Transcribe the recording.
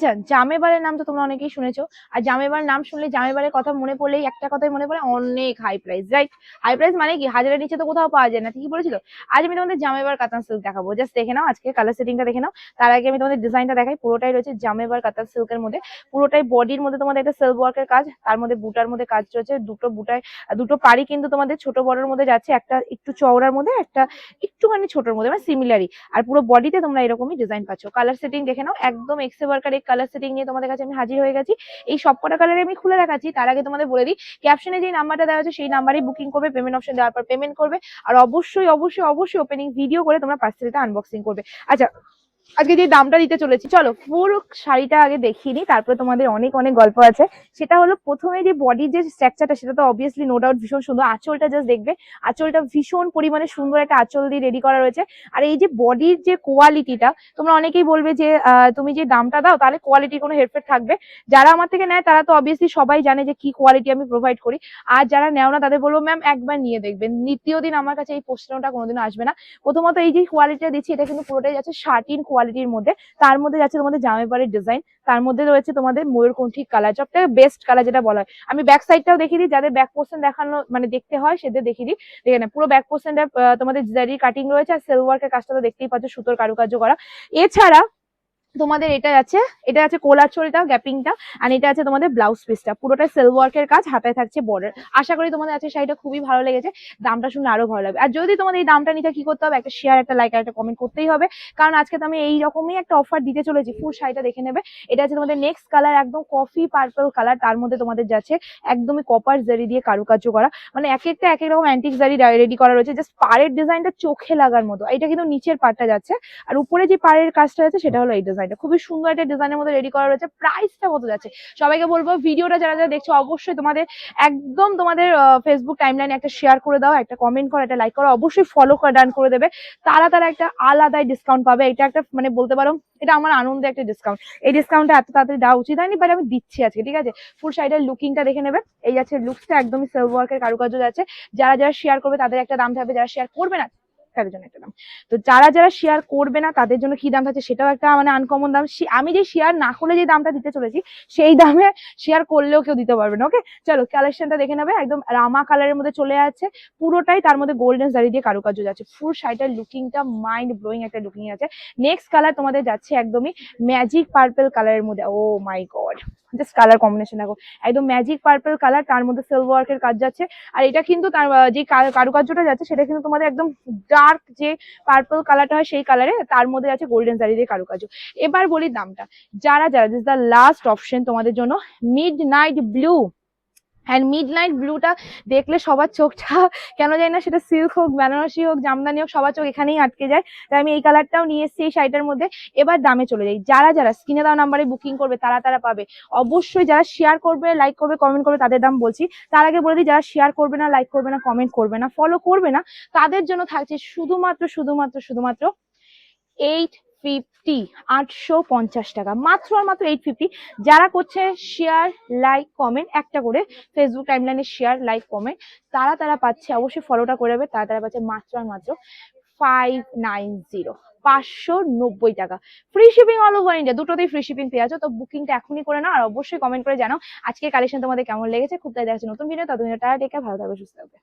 আচ্ছা জামেবারের নাম তো তোমরা অনেকেই শুনেছো। আর জামেবার নাম শুনলে জামেবারের কথা মনে পড়লেই একটা কথাই মনে পড়ে, অনেক high price right high price মানে কি? হাজারের নিচে তো কোথাও পাওয়া যায় না, ঠিকই বলেছিল? আজ আমি তোমাদের জামেবার কাতান সিল্ক দেখাবো। জাস্ট দেখে নাও, আজকে কালার সেটিংটা দেখে নাও। তার আগে আমি তোমাদের ডিজাইনটা দেখাই। পুরোটাই রয়েছে জামেবার কাতান সিল্কের মধ্যে। পুরোটাই বডির মধ্যে তোমাদের একটা সেলফ ওয়ার্কের কাজ, তার মধ্যে বুটার মধ্যে কাজ রয়েছে দুটো বুটায়, দুটো পাড়ি কিন্তু তোমাদের ছোট বড়ের মধ্যে যাচ্ছে। একটা একটু চওড়ার মধ্যে, একটা একটুখানি ছোটর মধ্যে মানে সিমিলারই আর পুরো বডিতে তোমরা এরকমই ডিজাইন পাচ্ছ। কালার সেটিং দেখে নাও, একদম এক্সে ওয়ার্কার এই কালার সেটিং নিয়ে তোমাদের কাছে আমি হাজির হয়ে গেছি। এই সব সবকটা কালারে আমি খুলে রাখাছি তার আগে তোমাদের বলে দিই ক্যাপশনে যে নাম্বারটা দেওয়া আছে, সেই নাম্বারেই বুকিং করবে পেমেন্ট অপশন দেওয়ার পর পেমেন্ট করবে। আর অবশ্যই অবশ্যই অবশ্যই ওপেনিং ভিডিও করে তোমরা পার্সেলটা আনবক্সিং করবে। আচ্ছা আজকে যে দামটা দিতে চলেছি, চলো পুরো শাড়িটা আগে দেখিয়ে নিই, তারপরে তোমাদের অনেক অনেক গল্প আছে। সেটা হলো প্রথমে যে বডির যে স্ট্রাকচারটা সেটা তো অবভিয়াসলি নো ডাউট ভীষণ সুন্দর। আঁচলটা জাস্ট দেখবে, আঁচলটা ভীষণ পরিমাণে সুন্দর একটা আঁচল দিয়ে রেডি করা রয়েছে। আর এই যে বডির যে কোয়ালিটিটা তোমরা অনেকেই বলবে যে তুমি যে দামটা দাও, তাহলে কোয়ালিটির কোনো হেরফের থাকবে। যারা আমার থেকে নেয়, তারা তো অবভিয়াসলি সবাই জানে যে কি কোয়ালিটি আমি প্রোভাইড করি। আর যারা নেও না, তাদের বলব ম্যাম একবার নিয়ে দেখবেন দ্বিতীয় দিন আমার কাছে এই প্রশ্নটা কোনোদিনও আসবে না। প্রথমত এই যে কোয়ালিটিটা দিচ্ছি, এটা কিন্তু পুরোটাই যাচ্ছে শার্টিন কোয়ালিটির মধ্যে, তার মধ্যে যাচ্ছে তোমাদের জামাইবারের ডিজাইন তার মধ্যে রয়েছে তোমাদের ময়ূরকণ্ঠী কালার সব থেকে বেস্ট কালার যেটা বলা হয়। আমি ব্যাক সাইডটাও দেখিয়ে দিই, যাদের ব্যাক পোর্শন দেখানো মানে দেখতে হয় সেদের দেখিয়ে দিই। দেখে না পুরো ব্যাক পোর্শনটা তোমাদের জারি কাটিং রয়েছে আর সেলওয়ার্কের কাজটা তো দেখতেই পাচ্ছ, সুতোর কারুকার্য করা। এছাড়া তোমাদের এটা আছে এটা আছে কোলার চোলটা গ্যাপিংটা আর এটা আছে তোমাদের ব্লাউজ পিসটা পুরোটা সেল ওয়ার্কের কাজ, হাতায় থাকছে বর্ডার আশা করি তোমাদের আছে শাড়িটা খুবই ভালো লেগেছে, দামটা শুনলে আরও ভালো লাগবে। আর যদি তোমাদের এই দামটা নিতে কি করতে হবে? একটা শেয়ার একটা লাইক আর একটা কমেন্ট করতেই হবে। কারণ আজকে তো আমি এই রকমই একটা অফার দিতে চলেছি ফুল শাড়িটা দেখে নেবে। এটা আছে তোমাদের নেক্সট কালার একদম কফি পার্পল কালার তার মধ্যে তোমাদের যাচ্ছে একদমই কপার জারি দিয়ে কারুকার্য করা। মানে এক একটা, এক এক রকম অ্যান্টিক জারি রেডি করা রয়েছে। জাস্ট পাড়ের ডিজাইনটা চোখে লাগার মতো। এটা কিন্তু নিচের পার্টটা যাচ্ছে। আর উপরে যে পাড়ের কাজটা আছে, সেটা হলো এই ডিজাইনটা খুবই সুন্দর একটা ডিজাইনের মধ্যে রেডি করা রয়েছে। প্রাইসটা কত যাচ্ছে? সবাইকে বলব, ভিডিওটা যারা যারা দেখছ, অবশ্যই তোমাদের একদম তোমাদের ফেসবুক টাইমলাইনে একটা শেয়ার করে দাও, একটা কমেন্ট করো, একটা লাইক করো। অবশ্যই ফলো করে ডান করে দেবে। তারা তারা একটা আলাদাই ডিসকাউন্ট পাবে। এটা একটা মানে বলতে পারো, এটা আমার আনন্দে একটা ডিসকাউন্ট এই ডিসকাউন্টটা এত তাড়াতাড়ি দেওয়া উচিত হয়নি বাট আমি দিচ্ছি আজকে, ঠিক আছে? ফুল শাড়িটার লুকিংটা দেখে নেবে। এই যাচ্ছে লুকসটা একদমই সেলফ ওয়ার্কের কারুকার্য যাচ্ছে। যারা যারা শেয়ার করবে, তাদের একটা দাম থাকবে। যারা শেয়ার করবে না তাদের জন্য একটা দাম। তো যারা যারা শেয়ার করবে না, তাদের জন্য কি দাম থাকছে সেটাও একটা মানে আনকমন দাম। আমি যে শেয়ার না করলে যে দামটা দিতে চলেছি, সেই দামে শেয়ার করলেও কেউ দিতে পারবে না ওকে চলো কালেকশনটা দেখে নেবে, একদম রামা কালারের মধ্যে চলে যাচ্ছে পুরোটাই তার মধ্যে গোল্ডেন জারি দিয়ে কারুকার্য যাচ্ছে। ফুল শাড়িটার লুকিংটা মাইন্ড ব্লোয়িং একটা লুকিং আছে। নেক্সট কালার তোমাদের যাচ্ছে একদমই ম্যাজিক পার্পল কালারের মধ্যে। ও my god just colour combination দেখো। একদম ম্যাজিক পার্পল কালার তার মধ্যে সিলভার ওয়ার্কের কাজ যাচ্ছে। আর এটা কিন্তু তার যে কারু- কারুকার্যটা যাচ্ছে, সেটা কিন্তু তোমাদের একদম ডার্ক যে পার্পল কালারটা হয় সেই কালারে তার মধ্যে আছে গোল্ডেন জারি দিয়ে কারুকার্য। এবার বলি দামটা। যারা যারা দিস দ্য লাস্ট অপশন তোমাদের জন্য। Midnight blue and midnight ব্লুটা দেখলে সবার চোখটা কেন যায় না, সেটা সিল্ক হোক, বেনারসি হোক, জামদানি হোক, সবার চোখ এখানেই আটকে যায়। তাই আমি এই কালারটাও নিয়ে এসেছি এই শাড়িটার মধ্যে। এবার দামে চলে যাই। যারা যারা স্ক্রিনে দেওয়া নাম্বারে বুকিং করবে, তারা তারা পাবে। অবশ্যই যারা শেয়ার করবে লাইক করবে কমেন্ট করবে, তাদের দাম বলছি। তার আগে বলে দিই, যারা শেয়ার করবে না লাইক করবে না কমেন্ট করবে না ফলো করবে না, তাদের জন্য থাকছে শুধুমাত্র শুধুমাত্র শুধুমাত্র এইট ফিফটি আটশো পঞ্চাশ টাকা। মাত্র আর মাত্র এইট ফিফটি যারা করছে শেয়ার লাইক কমেন্ট একটা করে ফেসবুক টাইমলাইনে শেয়ার লাইক কমেন্ট তারা তারা পাচ্ছে, অবশ্যই ফলোটা করে দেবে তারা তারা পাচ্ছে মাত্র আর মাত্র ফাইভ নাইন জিরো পাঁচশো নব্বই টাকা। Free shipping all over India দুটোতেই ফ্রি শিপিং পেয়ে যাচ্ছ, তো বুকিংটা এখনই করে নাও, আর অবশ্যই কমেন্ট করে জানাও আজকে কালেকশন তোমাদের কেমন লেগেছে, খুব তাই দেখা যাচ্ছে নতুন ভিডিও ততদিন টাটা টেকে ভালো থাকবে, সুস্থ থাকবে।